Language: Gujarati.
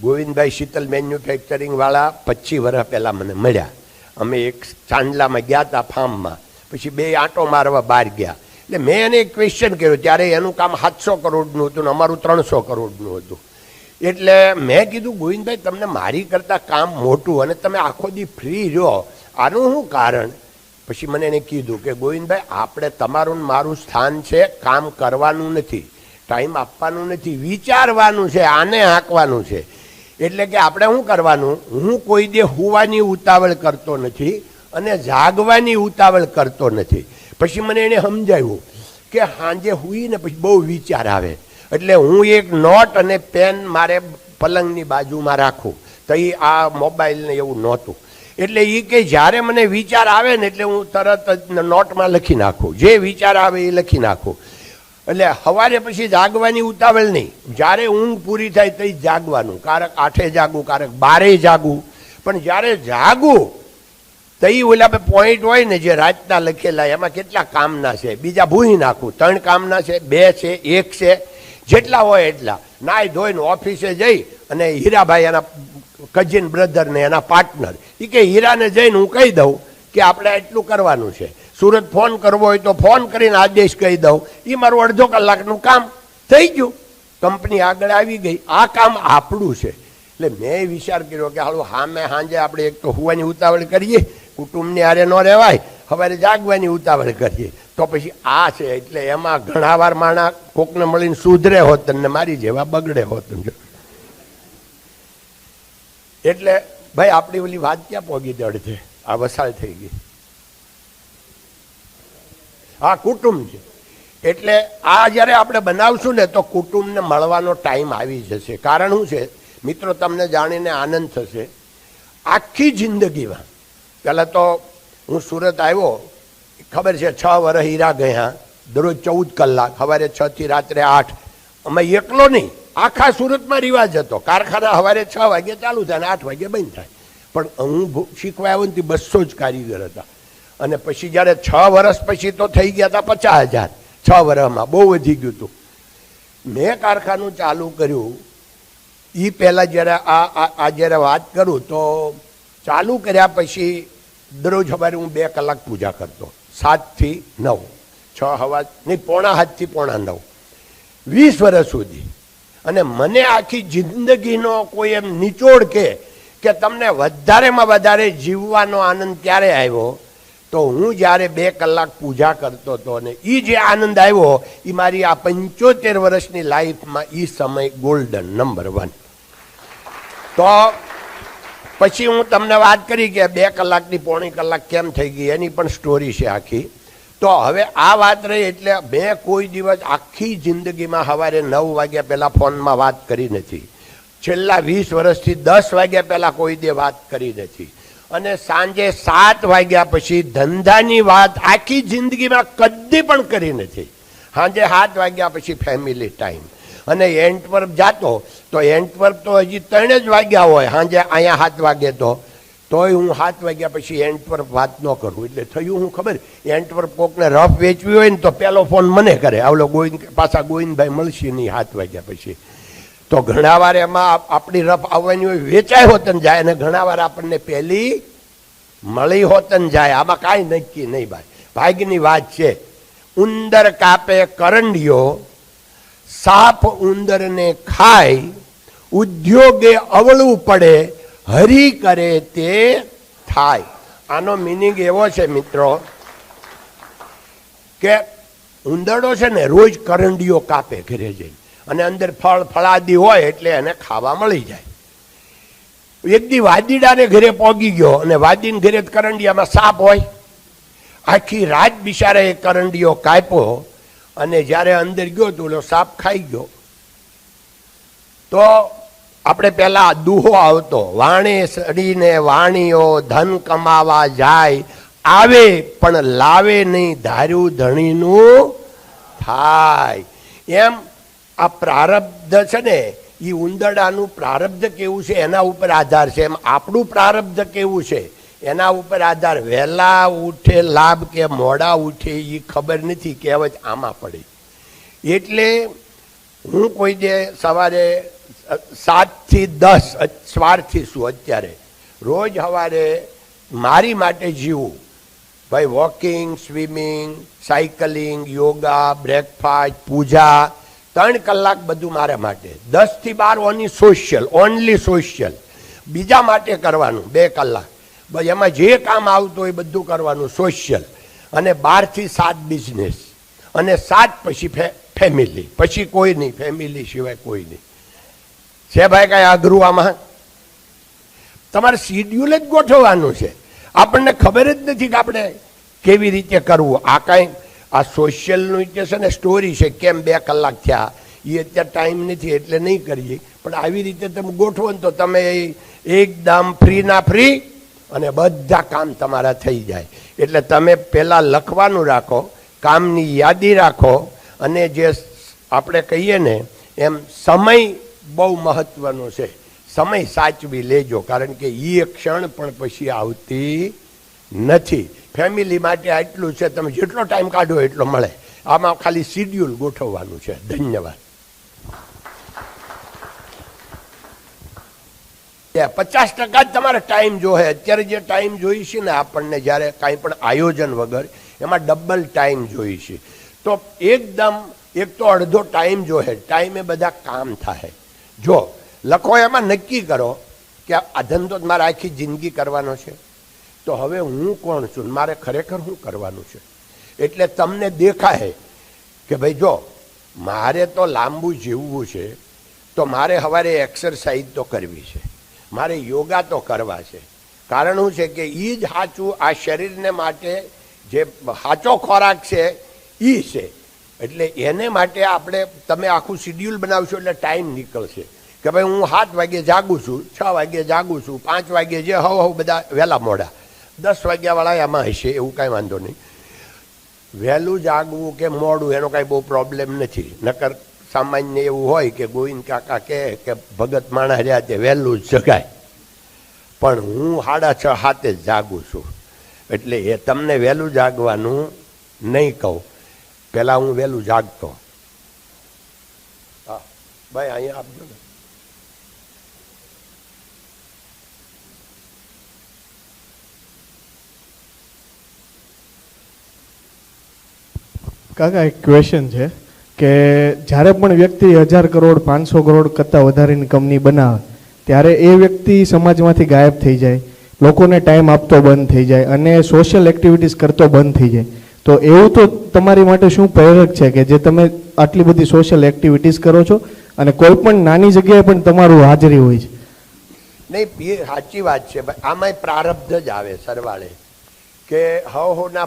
ગોવિંદભાઈ શીતલ મેન્યુફેક્ચરિંગવાળા પચીસ વર્ષ પહેલાં મને મળ્યા. અમે એક ચાંદલામાં ગયા હતા ફાર્મમાં. પછી બે આંટો મારવા બહાર ગયા. એટલે મેં એને એક ક્વેશ્ચન કર્યો, ત્યારે એનું કામ સાતસો કરોડનું હતું ને અમારું ત્રણસો કરોડનું હતું. એટલે મેં કીધું, ગોવિંદભાઈ, તમને મારી કરતાં કામ મોટું અને તમે આખો દી ફ્રી રહ્યો આનું શું કારણ? પછી મને એને કીધું કે, ગોવિંદભાઈ, આપણે તમારું મારું સ્થાન છે, કામ કરવાનું નથી. ટાઈમ આપવાનું નથી. વિચારવાનું છે, આને હાંકવાનું છે. એટલે કે આપણે શું કરવાનું? હું કોઈ દે હોવાની ઉતાવળ કરતો નથી અને જાગવાની ઉતાવળ કરતો નથી. પછી મને એને સમજાવ્યું કે સાંજે હુઈને પછી બહુ વિચાર આવે. એટલે હું એક નોટ અને પેન મારે પલંગની બાજુમાં રાખું. તો એ આ મોબાઈલને એવું નહોતું. એટલે એ કે જ્યારે મને વિચાર આવે ને એટલે હું તરત જ નોટમાં લખી નાખું. જે વિચાર આવે એ લખી નાખું. એટલે સવારે પછી જાગવાની ઉતાવળ નહીં. જ્યારે ઊંઘ પૂરી થાય તો જાગવાનું. કારક આઠે જાગું, કારક બારે જાગું. પણ જ્યારે જાગું તો એ ઓલા પોઈન્ટ હોય ને જે રાતના લખેલા એમાં કેટલા કામના છે? બીજા ભૂહી નાખું. ત્રણ કામના છે, બે છે, એક છે. જેટલા હોય એટલા. નાય ધોઈને ઓફિસે જઈ અને હીરાભાઈ એના કઝિન બ્રધરને એના પાર્ટનર એ કે હીરાને જઈને હું કહી દઉં કે આપણે એટલું કરવાનું છે. સુરત ફોન કરવો હોય તો ફોન કરીને આદેશ કહી દઉં. એ મારું અડધો કલાકનું કામ થઈ ગયું. કંપની આગળ આવી ગઈ. આ કામ આપણું છે. એટલે મેં વિચાર કર્યો કે હાલો, હામે સાંજે આપણે એક તો હુવાની ઉતાવળ કરીએ, કુટુંબની હારે ન રહેવાય સવારે જાગવાની ઉતાવળ કરીએ. તો પછી આ છે, એટલે એમાં ઘણા વાર માણા કોકને મળીને સુધરે હોત ને મારી જેવા બગડે હોત. એટલે ભાઈ, આપણી ઓલી વાત ક્યાં પોગી દડ છે આ વસાળ થઈ ગઈ. આ કુટુંબ છે. એટલે આ જ્યારે આપણે બનાવશું ને તો કુટુંબને મળવાનો ટાઈમ આવી જશે. કારણ શું છે? મિત્રો, તમને જાણીને આનંદ થશે. આખી જિંદગીમાં, પહેલાં તો હું સુરત આવ્યો, ખબર છે, છ વર્ષ હીરા ગયા, દરરોજ ચૌદ કલાક સવારે છ થી રાત્રે આઠ. અમે એકલો નહીં, આખા સુરતમાં રિવાજ હતો. કારખાના સવારે છ વાગે ચાલુ થાય અને આઠ વાગે બંધ થાય. પણ હું શીખવા આવ્યો ને બસો જ કારીગર હતા. અને પછી જ્યારે છ વર્ષ પછી તો થઈ ગયા હતા પચાસ હજાર. છ વર્ષમાં બહુ વધી ગયું હતું મેં કારખાનું ચાલુ કર્યું. એ પહેલાં જ્યારે આ, આ- જ્યારે વાત કરું તો ચાલુ કર્યા પછી દરરોજ સવારે હું બે કલાક પૂજા કરતો. સાતથી નવ. છ હવા, નહીં, પોણા સાતથી પોણા નવ. વીસ વર્ષ સુધી. અને મને આખી જિંદગીનો કોઈ એમ નિચોડ કે તમને વધારેમાં વધારે જીવવાનો આનંદ ક્યારે આવ્યો? તો હું જ્યારે બે કલાક પૂજા કરતો હતો અને એ જે આનંદ આવ્યો એ મારી આ પંચોતેર વર્ષની લાઈફમાં એ સમય ગોલ્ડન નંબર વન તો પછી હું તમને વાત કરી કે બે કલાકની પોણી કલાક કેમ થઈ ગઈ, એની પણ સ્ટોરી છે આખી. તો હવે આ વાત રહી એટલે મેં કોઈ દિવસ આખી જિંદગીમાં સવારે નવ વાગ્યા પહેલાં ફોનમાં વાત કરી નથી. છેલ્લા વીસ વર્ષથી દસ વાગ્યા પહેલાં કોઈ દે વાત કરી નથી. અને સાંજે સાત વાગ્યા પછી ધંધાની વાત આખી જિંદગીમાં કદી પણ કરી નથી. સાંજે સાત વાગ્યા પછી ફેમિલી ટાઈમ અને એન્ટવર્પ જાતો, તો એન્ટવર્પ તો હજી ત્રણ જ વાગ્યા હોય. સાંજે અહીંયા સાત વાગે તો. તોય હું સાત વાગ્યા પછી એન્ટવર્પ વાત ન કરું. એટલે થયું હું ખબર? એન્ટવર્પ કોકને રફ વેચવી હોય ને તો પહેલો ફોન મને કરે. આવલો ગોવિંદ, પાછા ગોવિંદભાઈ મળશે નહીં સાત વાગ્યા પછી. તો ઘણા વાર એમાં આપણી રફ આવવાની હોય વેચાય હોત ને જાય. અને ઘણા વાર આપણને પહેલી મળી હોત ને જાય. આમાં કાંઈ નક્કી નહીં ભાઈ. ભાગ્યની વાત છે, ઉંદર કાપે કરંડિયો, સાપ ઉંદરને ખાય, ઉદ્યોગે અવળું પડે, હરી કરે તે થાય. આનો મિનિંગ એવો છે મિત્રો કે ઉંદરડો છે ને રોજ કરંડીઓ કાપે ઘરે જઈને. અને અંદર ફળ ફળાદી હોય એટલે એને ખાવા મળી જાય. એક દી વાદીડાને ઘરે પોગી ગયો અને વાદીને ઘરે કરંડિયામાં સાપ હોય. આખી રાત બિચારે એ કરંડિયો કાપ્યો અને જ્યારે અંદર ગયો તો ઓલો સાપ ખાઈ ગયો. તો આપણે પહેલાં દુહો આવતો, વાણે સડીને વાણીઓ ધન કમાવા જાય, આવે પણ લાવે નહીં ધાર્યું ધણીનું થાય. એમ આ પ્રારબ્ધ છે ને એ ઉંદરડાનું પ્રારબ્ધ કેવું છે, એના ઉપર આધાર છે. એમ આપણું પ્રારબ્ધ કેવું છે, એના ઉપર આધાર વહેલા ઉઠે, લાભ કે મોડા ઉઠે એ ખબર નથી, કહેવત આમાં પડે. એટલે હું કોઈ દે સવારે સાતથી દસ, સવારથી શું અત્યારે. રોજ સવારે મારી માટે જીવું. ભાઈ, walking, swimming, cycling, yoga, breakfast, પૂજા ત્રણ કલાક બધું મારા માટે. દસથી બાર ઓની સોશિયલ ઓનલી સોશિયલ બીજા માટે કરવાનું, બે કલાક. એમાં જે કામ આવતું હોય બધું કરવાનું સોશિયલ અને બારથી સાત બિઝનેસ અને સાત પછી ફેમિલી પછી કોઈ નહીં ફેમિલી સિવાય કોઈ નહીં. છે ભાઈ કાંઈ અઘરું આમાં? તમારે શિડ્યુલ જ ગોઠવવાનું છે. આપણને ખબર જ નથી કે આપણે કેવી રીતે કરવું. આ કાંઈ આ સોશિયલનું જે છે ને સ્ટોરી છે, કેમ બે કલાક થયા એ અત્યારે ટાઈમ નથી, એટલે નહીં કરીએ. પણ આવી રીતે તમે ગોઠવો ને તો તમે એકદમ ફ્રી ના ફ્રી અને બધા કામ તમારા થઈ જાય. એટલે તમે પહેલાં લખવાનું રાખો, કામની યાદી રાખો, અને જે આપણે કહીએ ને, એમ સમય બહુ મહત્વનો છે. સમય સાચવી લેજો, કારણ કે એ ક્ષણ પણ પછી આવતી નથી. ફેમિલી માટે આટલું છે, તમે જેટલો ટાઈમ કાઢો એટલો મળે. આમાં ખાલી શિડ્યુલ ગોઠવવાનું છે. ધન્યવાદ. પચાસ ટકા જ તમારે ટાઈમ જોહે. અત્યારે જે ટાઈમ જોઈશે ને આપણને જ્યારે કાંઈ પણ આયોજન વગર, એમાં ડબલ ટાઈમ જોઈશે તો એકદમ, એક તો અડધો ટાઈમ જોહે. ટાઈમે બધા કામ થાય જો, લખો એમાં નક્કી કરો કે આ ધંધો મારે આખી જિંદગી કરવાનો છે. તો હવે હું કોણ છું? મારે ખરેખર શું કરવાનું છે? એટલે તમને દેખાય કે ભાઈ જો, મારે તો લાંબુ જીવવું છે, તો મારે સવારે એક્સરસાઇઝ તો કરવી છે. મારે યોગા તો કરવા છે. કારણ શું છે કે એ જ સાચું આ શરીરને માટે જે સાચો ખોરાક છે એ છે. એટલે એને માટે આપણે, તમે આખું શિડ્યુલ બનાવશો એટલે ટાઈમ નીકળશે. કે ભાઈ હું સાત વાગે જાગું છું, છ વાગે જાગું છું, પાંચ વાગે જે હવ હવ બધા વહેલા મોડા. દસ વાગ્યાવાળા એમાં હશે, એવું કાંઈ વાંધો નહીં. વહેલું જાગવું કે મોડું, એનો કાંઈ બહુ પ્રોબ્લેમ નથી. નકર સામાન્ય એવું હોય કે ગોવિંદ કાકા કહે કે ભગત માણસ રહ્યા તે વહેલું જ જગાય. પણ હું સાડા છ હાથે જ જાગું છું. એટલે એ તમને વહેલું જાગવાનું નહીં કહું. પહેલાં હું વહેલું જાગતો. હા, ભાઈ, અહીંયા આપજો ને. કાકા, એક ક્વેશ્ચન છે કે જ્યારે પણ વ્યક્તિ હજાર કરોડ, પાંચસો કરોડ કરતાં વધારેની કંપની બનાવે, ત્યારે એ વ્યક્તિ સમાજમાંથી ગાયબ થઈ જાય, લોકોને ટાઈમ આપતો બંધ થઈ જાય અને સોશિયલ એક્ટિવિટીઝ કરતો બંધ થઈ જાય. તો એવું તો તમારી માટે શું પ્રેરક છે કે જે તમે આટલી બધી સોશિયલ એક્ટિવિટીઝ કરો છો અને કોઈ પણ નાની જગ્યાએ પણ તમારું હાજરી હોય છે? નહીં સાચી વાત છે. આમાંય પ્રારબ્ધ જ આવે સરવાળે કે હવ હોના